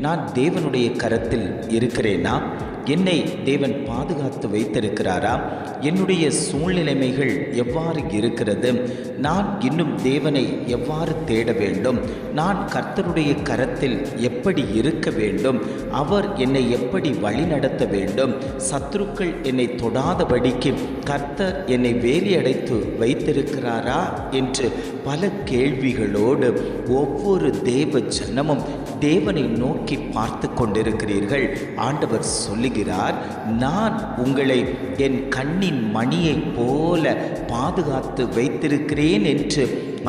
நான் தேவனுடைய கரத்தில் இருக்கிறேனா? என்னை தேவன் பாதுகாத்து வைத்திருக்கிறாரா? என்னுடைய சூழ்நிலைமைகள் எவ்வாறு இருக்கிறது? நான் இன்னும் தேவனை எவ்வாறு தேட வேண்டும்? நான் கர்த்தருடைய கரத்தில் எப்படி இருக்க வேண்டும்? அவர் என்னை எப்படி வழிநடத்த வேண்டும்? சத்துருக்கள் என்னை தொடாதபடிக்கு கர்த்தர் என்னை வேலியடைத்து வைத்திருக்கிறாரா? என்று பல கேள்விகளோடு ஒவ்வொரு தேவ ஜனமும் தேவனை நோக்கி பார்த்து கொண்டிருக்கிறீர்கள். ஆண்டவர் சொல்லுகிறார் நான் உங்களை என் கண்ணின் மணியைப் போல பாதுகாத்து வைத்திருக்கிறேன் என்று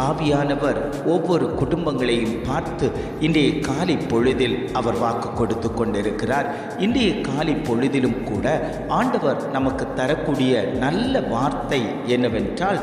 ஆவியானவர் ஒவ்வொரு குடும்பங்களையும் பார்த்து இன்றைய காலை பொழுதில் அவர் வாக்கு கொடுத்து கொண்டிருக்கிறார். இன்றைய காலை பொழுதிலும் கூட ஆண்டவர் நமக்கு தரக்கூடிய நல்ல வார்த்தை என்னவென்றால்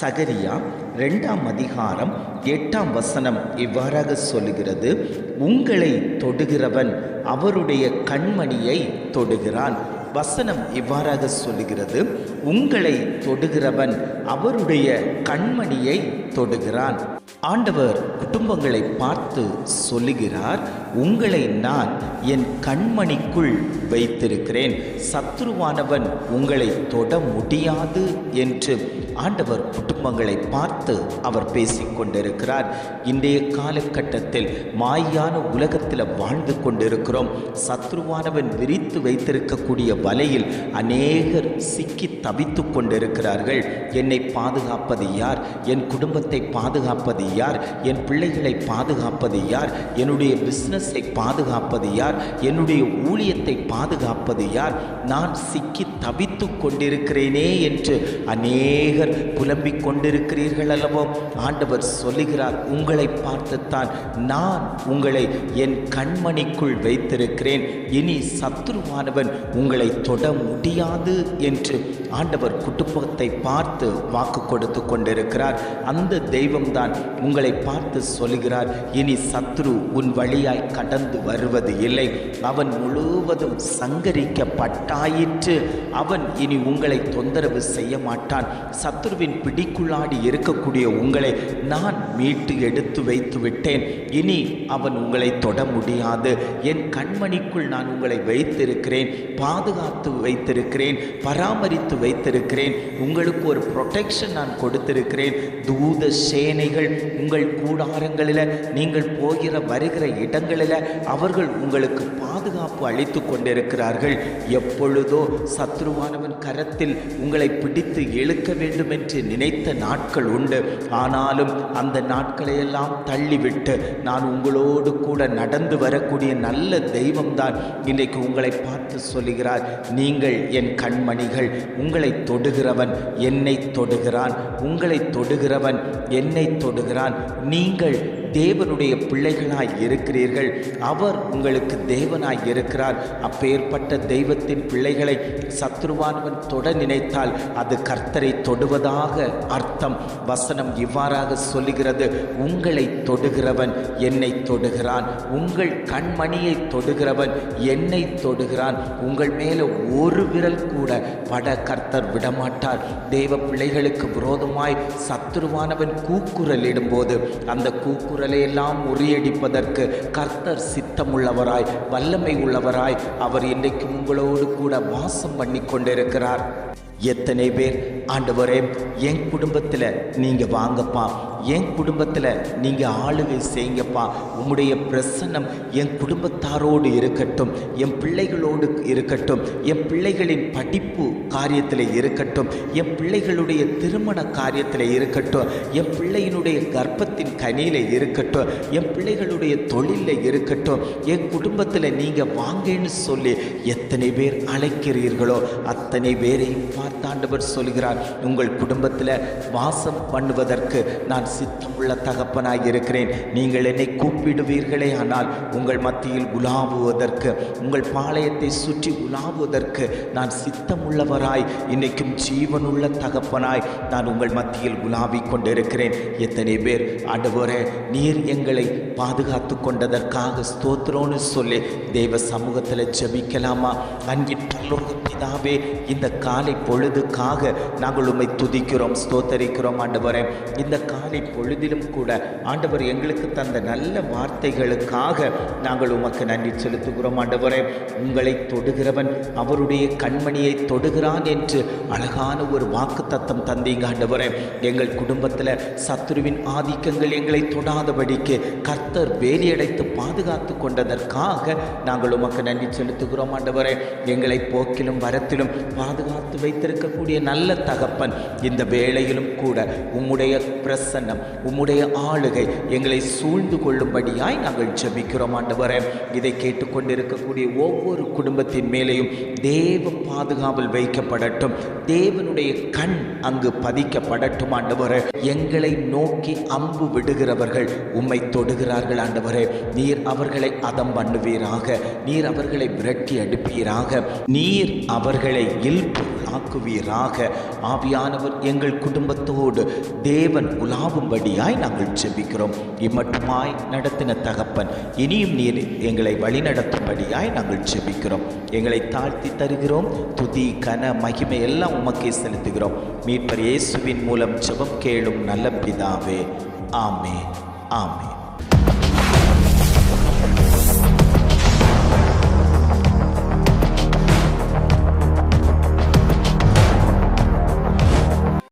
சகரியா ரெண்டாம் அதிகாரம் எட்டாம் வசனம் இவ்வாறாக சொல்லுகிறது உங்களை தொடுகிறவன் அவருடைய கண்மணியை தொடுகிறான். வசனம் இவ்வாறாக சொல்லுகிறது உங்களை தொடுகிறவன் அவருடைய கண்மணியை தொடுகிறான். ஆண்டவர் குடும்பங்களை பார்த்து சொல்லுகிறார் உங்களை நான் என் கண்மணிக்குள் வைத்திருக்கிறேன். சத்ருவானவன் உங்களை தொட முடியாது என்று ஆண்டவர் குடும்பங்களை பார்த்து அவர் பேசிக் கொண்டிருக்கிறார். இன்றைய காலகட்டத்தில் மாயான உலகத்தில் வாழ்ந்து கொண்டிருக்கிறோம். சத்ருவானவன் விரித்து வைத்திருக்கக்கூடிய வலையில் அநேகர் சிக்கி தவித்து கொண்டிருக்கிறார்கள். என்னை பாதுகாப்பது யார்? என் குடும்ப குடும்பத்தை பாதுகாப்பது யார்? என் பிள்ளைகளை பாதுகாப்பது யார்? என்னுடைய பிஸ்னஸை பாதுகாப்பது யார்? என்னுடைய ஊழியத்தை பாதுகாப்பது யார்? நான் சிக்கி தவித்து கொண்டிருக்கிறேனே என்று அநேகர் புலம்பிக் கொண்டிருக்கிறீர்கள் அல்லவோ? ஆண்டவர் சொல்லுகிறார் உங்களை பார்த்துத்தான் நான் உங்களை என் கண்மணிக்குள் வைத்திருக்கிறேன். இனி சத்துருவானவன் உங்களை தொட முடியாது என்று ஆண்டவர் குடும்பத்தை பார்த்து வாக்கு கொடுத்து கொண்டிருக்கிறார். அந்த தெய்வம்தான் உங்களை பார்த்து சொல்லுகிறார் இனி சத்ரு உன் வழியாய் கடந்து வருவது இல்லை. அவன் முழுவதும் சங்கரிக்கப்பட்டாயிற்று. அவன் இனி உங்களை தொந்தரவு செய்ய மாட்டான். சத்ருவின் பிடிக்குள்ளாடி இருக்கக்கூடிய உங்களை நான் மீட்டு எடுத்து வைத்து விட்டேன். இனி அவன் உங்களை தொட முடியாது. என் கண்மணிக்குள் நான் உங்களை வைத்திருக்கிறேன். பாதுகாத்து வைத்திருக்கிறேன். பராமரித்து வைத்திருக்கிறேன். உங்களுக்கு ஒரு ப்ரொடெக்ஷன் நான் கொடுத்திருக்கிறேன். தூத சேனைகள் உங்கள் கூடாரங்களில் நீங்கள் போகிற வருகிற இடங்களில் அவர்கள் உங்களுக்கு பாதுகாப்பு அளித்து கொண்டிருக்கிறார்கள். எப்பொழுதோ சத்ருவானவன் கரத்தில் உங்களை பிடித்து இழுக்க வேண்டும் என்று நினைத்த நாட்கள் உண்டு. ஆனாலும் அந்த நாட்களையெல்லாம் தள்ளிவிட்டு நான் உங்களோடு கூட நடந்து வரக்கூடிய நல்ல தெய்வம்தான். இன்றைக்கு உங்களை பார்த்து சொல்லுகிறார் நீங்கள் என் கண்மணிகள் உங்களை தொடுகிறவன் என்னை தொடுகிறான் உங்களை தொடுகிறவன் என்னை தொடுகிறான். நீங்கள் தேவனுடைய பிள்ளைகளாய் இருக்கிறீர்கள் அவர் உங்களுக்கு தேவனாய் இருக்கிறார். அப்பேற்பட்ட தெய்வத்தின் பிள்ளைகளை சத்ருவானவன் தொட நினைத்தால் அது கர்த்தரை தொடுவதாக அர்த்தம். வசனம் இவ்வாறாக சொல்லுகிறது உங்களை தொடுகிறவன் என்னை தொடுகிறான். உங்கள் கண்மணியை தொடுகிறவன் என்னை தொடுகிறான். உங்கள் மேலே ஒரு விரல் கூட பட கர்த்தர் விடமாட்டார். தேவ பிள்ளைகளுக்கு விரோதமாய் சத்துருவானவன் கூக்குரல் இடும்போது அந்த கூக்குரலை எல்லாம் முறியடிப்பதற்கு கர்த்தர் சித்தமுள்ளவராய் வல்லமை உள்ளவராய் அவர் இன்றைக்கு உங்களோடு கூட வாசம் பண்ணி கொண்டிருக்கிறார் எத்தனை பேர்? ஆண்டவரே என் குடும்பத்தில் நீங்கள் வாங்கப்பா. என் குடும்பத்தில் நீங்கள் ஆளுகை செய்யுங்கப்பா. உம்முடைய பிரசன்னம் என் குடும்பத்தாரோடு இருக்கட்டும் என் பிள்ளைகளோடு இருக்கட்டும் என் பிள்ளைகளின் படிப்பு காரியத்தில் இருக்கட்டும் என் பிள்ளைகளுடைய திருமண காரியத்தில் இருக்கட்டும் என் பிள்ளையினுடைய கர்ப்பத்தின் கனியில் இருக்கட்டும் என் பிள்ளைகளுடைய தொழிலில் இருக்கட்டும் என் குடும்பத்தில் நீங்கள் வாங்கன்னு சொல்லி எத்தனை பேர் அழைக்கிறீர்களோ அத்தனை பேரையும் பார்த்து கர்த்தாண்டவர் சொல்கிறார் உங்கள் குடும்பத்தில் வாசம் பண்ணுவதற்கு நான் சித்தமுள்ள தகப்பனாய் இருக்கிறேன். நீங்கள் என்னை கூப்பிடுவீர்களே ஆனால் உங்கள் மத்தியில் உலாவுவதற்கு உங்கள் பாளையத்தை சுற்றி உலாவுவதற்கு நான் சித்தமுள்ளவராய் இன்னைக்கும் ஜீவனுள்ள தகப்பனாய் நான் உங்கள் மத்தியில் உலாவிக் கொண்டிருக்கிறேன். எத்தனை பேர் ஆண்டவரே நீர் எங்களை பாதுகாத்து கொண்டதற்காக ஸ்தோத்திரோன்னு சொல்லி தேவ சமூகத்தில் ஜபிக்கலாமா? அன்பின் பரலோக பிதாவே, இந்த காலை பொழுதுக்காக நாங்கள் உம்மை துதிக்கிறோம் ஸ்தோத்தரிக்கிறோம் ஆண்டவரே. இந்த காலை பொழுதிலும் கூட ஆண்டவர் எங்களுக்கு தந்த நல்ல வார்த்தைகளுக்காக நாங்கள் உமக்கு நன்றி செலுத்துகிறோம் ஆண்டவரே. உங்களை தொடுகிறவன் அவருடைய கண்மணியை தொடுகிறான் என்று அழகான ஒரு வாக்கு தத்தம் தந்தீங்க ஆண்டவரே. எங்கள் குடும்பத்தில் சத்துருவின் ஆதிக்கங்கள் எங்களை தொடாதபடிக்கு கர்த்தர் வேலியடைத்து பாதுகாத்து கொண்டதற்காக நாங்கள் உமக்கு நன்றி செலுத்துகிறோம் ஆண்டவரே. எங்களை போக்கிலும் வர கரத்திலும் பாதுகாத்து வைத்திருக்கக்கூடிய நல்ல தகப்பன் இந்த வேளையிலும் கூட உம்முடைய பிரசன்னம் உம்முடைய ஆளுகை எங்களை சூழ்ந்து கொள்ளும்படியாய் நாங்கள் ஜெபிக்கிறோம் ஆண்டவரே. இதை கேட்டுக்கொண்டிருக்கக்கூடிய ஒவ்வொரு குடும்பத்தின் மேலேயும் தேவ பாதுகாவல் வைக்கப்படட்டும். தேவனுடைய கண் அங்கு பதிக்கப்படட்டும் ஆண்டவரே. எங்களை நோக்கி அம்பு விடுகிறவர்கள் உம்மை தொடுகிறார்கள் ஆண்டவரே. நீர் அவர்களை அதம் பண்ணுவீராக. நீர் அவர்களை விரட்டி அடிப்பீராக. நீர் அவர்களை இல்பொருளாக்குவீராக ஆவியானவர் எங்கள் குடும்பத்தோடு தேவன் உலாவும்படியாய் நாங்கள் ஜெபிக்கிறோம். இம்மட்டுமாய் நடத்தின தகப்பன் இனியும் நீர் எங்களை வழிநடத்தும்படியாய் நாங்கள் ஜெபிக்கிறோம். எங்களை தாழ்த்தி தருகிறோம். துதி கன மகிமை எல்லாம் உமக்கே செலுத்துகிறோம். மீட்பர் இயேசுவின் மூலம் ஜெபம் கேளும் நல்ல பிதாவே. ஆமே ஆமே